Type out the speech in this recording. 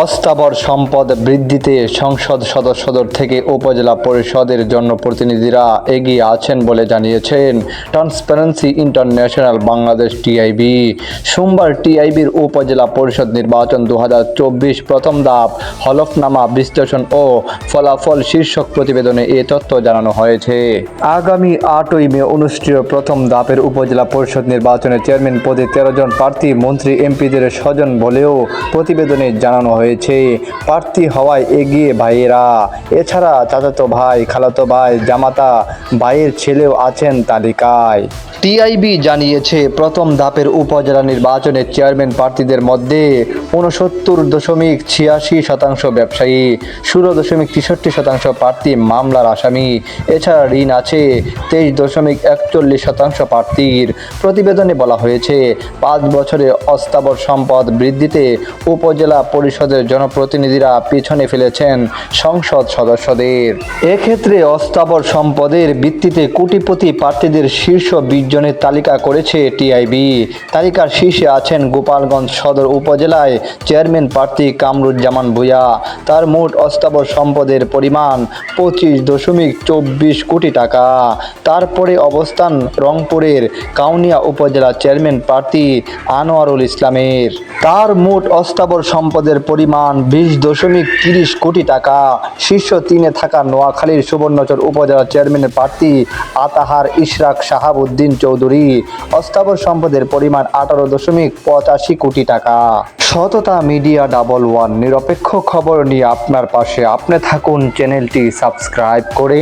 অস্থাবর সম্পদ বৃদ্ধিতে সংসদ সদস্যদের থেকে উপজেলা পরিষদের জন্য প্রতিনিধিরা এগিয়ে আছেন বলে জানিয়েছেন ট্রান্সপারেন্সি ইন্টারন্যাশনাল বাংলাদেশ টিআইবি। সোমবার টিআইবির উপজেলা পরিষদ নির্বাচন দু হাজার চব্বিশ প্রথম ধাপ, হলফনামা বিশ্লেষণ ও ফলাফল শীর্ষক প্রতিবেদনে এ তথ্য জানানো হয়েছে। আগামী আটই মে অনুষ্ঠিত প্রথম ধাপের উপজেলা পরিষদ নির্বাচনে চেয়ারম্যান পদে তেরো জন প্রার্থী, মন্ত্রী, এমপিদের স্বজন বলেও প্রতিবেদনে জানানো হয়েছে। প্রার্থী হওয়ায় এগিয়ে ভাইয়েরা। এছাড়া চাচাতো ভাই খালাতো ভাই জামাতা ভাইয়ের ছেলেও আছেন তালিকায়। টিআইবি জানিয়েছে, প্রথম ধাপের উপজেলা নির্বাচনে চেয়ারম্যান প্রার্থীদের মধ্যে উনসত্তর দশমিক ছিয়াশি শতাংশ ব্যবসায়ী, ষোলো দশমিক তেষট্টি শতাংশ প্রার্থী মামলার আসামি। এছাড়া ঋণ আছে তেইশ দশমিক একচল্লিশ শতাংশ প্রার্থীর। প্রতিবেদনে বলা হয়েছে, পাঁচ বছরে অস্থাবর সম্পদ বৃদ্ধিতে উপজেলা পরিষদের জনপ্রতিনিধিরা পিছনে ফেলেছেন সংসদ সদস্যদের। এক্ষেত্রে অস্থাবর সম্পদের ভিত্তিতে কোটিপতি প্রার্থীদের শীর্ষ বিশ জনের তালিকা করেছে টিআইবি। তালিকার শীর্ষে আছেন গোপালগঞ্জ সদর উপজেলায় চেয়ারম্যান প্রার্থী কামরুজ্জামান ভূঁইয়া। তার মোট অস্থাবর সম্পদের পরিমাণ পঁচিশ দশমিক চব্বিশ কোটি টাকা। তারপরে অবস্থান রংপুরের কাউনিয়া উপজেলা চেয়ারম্যান প্রার্থী আনোয়ারুল ইসলামের। তার মোট অস্থাবর সম্পদের পরিমাণ বিশ দশমিক তিরিশ কোটি টাকা। শীর্ষ তিনে থাকা নোয়াখালীর সুবর্ণচর উপজেলা চেয়ারম্যানের প্রার্থী আতাহার ইশরাক শাহাবুদ্দিন চৌধুরী, অস্থাবর সম্পদের পরিমাণ আঠারো দশমিক পঁচাশি কোটি টাকা। সততা মিডিয়া ডাবল ওয়ান নিরপেক্ষ খবর নিয়ে আপনার পাশে। আপনি থাকুন, চ্যানেলটি সাবস্ক্রাইব করে